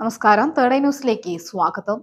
നമസ്കാരം. തേർഡ് ന്യൂസിലേക്ക് സ്വാഗതം.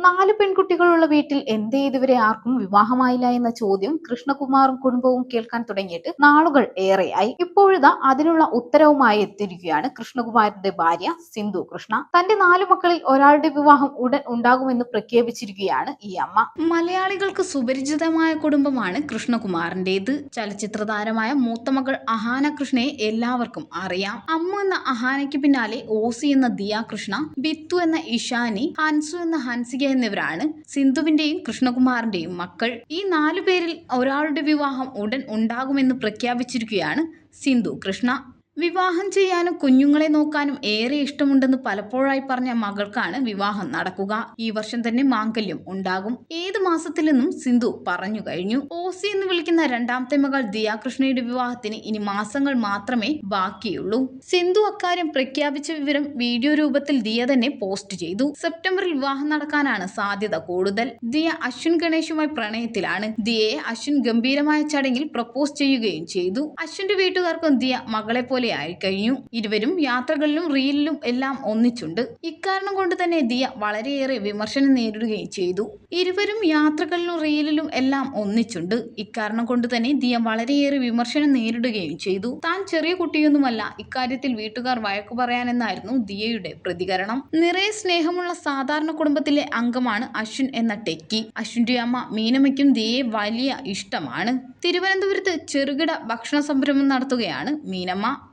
നാല് പെൺകുട്ടികളുള്ള വീട്ടിൽ എന്തേ ഇതുവരെ ആർക്കും വിവാഹമായില്ല എന്ന ചോദ്യം കൃഷ്ണകുമാറും കുടുംബവും കേൾക്കാൻ തുടങ്ങിയിട്ട് നാളുകൾ ഏറെയായി. ഇപ്പോഴിതാ അതിനുള്ള ഉത്തരവുമായി എത്തിയിരിക്കുകയാണ് കൃഷ്ണകുമാറിന്റെ ഭാര്യ സിന്ധു കൃഷ്ണ. തന്റെ നാലു മക്കളിൽ ഒരാളുടെ വിവാഹം ഉടൻ ഉണ്ടാകുമെന്ന് പ്രഖ്യാപിച്ചിരിക്കുകയാണ് ഈ അമ്മ. മലയാളികൾക്ക് സുപരിചിതമായ കുടുംബമാണ് കൃഷ്ണകുമാറിന്റേത് ചലച്ചിത്ര താരമായ മൂത്ത മകൾ അഹാന കൃഷ്ണയെ എല്ലാവർക്കും അറിയാം. അമ്മ എന്ന അഹാനയ്ക്ക് പിന്നാലെ ഓസി എന്ന ദിയ കൃഷ്ണ ബിത്തു എന്ന ഇഷാനി ഹൻസു എന്ന ഹൻസിക എന്നിവരാണ് സിന്ധുവിന്റെയും കൃഷ്ണകുമാറിന്റെയും മക്കൾ. ഈ നാലു പേരിൽ ഒരാളുടെ വിവാഹം ഉടൻ ഉണ്ടാകുമെന്ന് പ്രഖ്യാപിച്ചിരിക്കുകയാണ് സിന്ധു കൃഷ്ണ. വിവാഹം ചെയ്യാനും കുഞ്ഞുങ്ങളെ നോക്കാനും ഏറെ ഇഷ്ടമുണ്ടെന്ന് പലപ്പോഴായി പറഞ്ഞ മകൾക്കാണ് വിവാഹം നടക്കുക. ഈ വർഷം തന്നെ മാംഗല്യം ഉണ്ടാകും. ഏത് മാസത്തിലെന്നും സിന്ധു പറഞ്ഞു കഴിഞ്ഞു. ഓസി എന്ന് വിളിക്കുന്ന രണ്ടാമത്തെ മകൾ ദിയാകൃഷ്ണയുടെ വിവാഹത്തിന് ഇനി മാസങ്ങൾ മാത്രമേ ബാക്കിയുള്ളൂ. സിന്ധു അക്കാര്യം പ്രഖ്യാപിച്ച വിവരം വീഡിയോ രൂപത്തിൽ ദിയ തന്നെ പോസ്റ്റ് ചെയ്തു. സെപ്റ്റംബറിൽ വിവാഹം നടക്കാനാണ് സാധ്യത കൂടുതൽ. ദിയ അശ്വിൻ ഗണേഷുമായി പ്രണയത്തിലാണ്. ദിയയെ അശ്വിൻ ഗംഭീരമായ ചടങ്ങിൽ പ്രപ്പോസ് ചെയ്യുകയും ചെയ്തു. അശ്വിന്റെ വീട്ടുകാർക്കും ദിയ മകളെ പോലെ ആയിക്കഴിഞ്ഞു ഇരുവരും യാത്രകളിലും റീലിലും എല്ലാം ഒന്നിച്ചുണ്ട്. ഇക്കാരണം കൊണ്ട് തന്നെ ദിയ വളരെയേറെ വിമർശനം നേരിടുകയും ചെയ്തു. ഇരുവരും യാത്രകളിലും റീലിലും എല്ലാം ഒന്നിച്ചുണ്ട്. ഇക്കാരണം കൊണ്ട് തന്നെ ദിയ വളരെയേറെ വിമർശനം നേരിടുകയും ചെയ്തു. താൻ ചെറിയ കുട്ടിയൊന്നുമല്ല. ഇക്കാര്യത്തിൽ വീട്ടുകാർ വഴക്കു പറയാനെന്നായിരുന്നു ദിയയുടെ പ്രതികരണം. നിറയെ സ്നേഹമുള്ള സാധാരണ കുടുംബത്തിലെ അംഗമാണ് അശ്വിൻ എന്ന ടെക്കി. അശ്വിന്റെ അമ്മ മീനമ്മയ്ക്കും ദിയെ വലിയ ഇഷ്ടമാണ്. തിരുവനന്തപുരത്ത് ചെറുകിട ഭക്ഷണ സംരംഭം നടത്തുകയാണ് മീനമ്മ.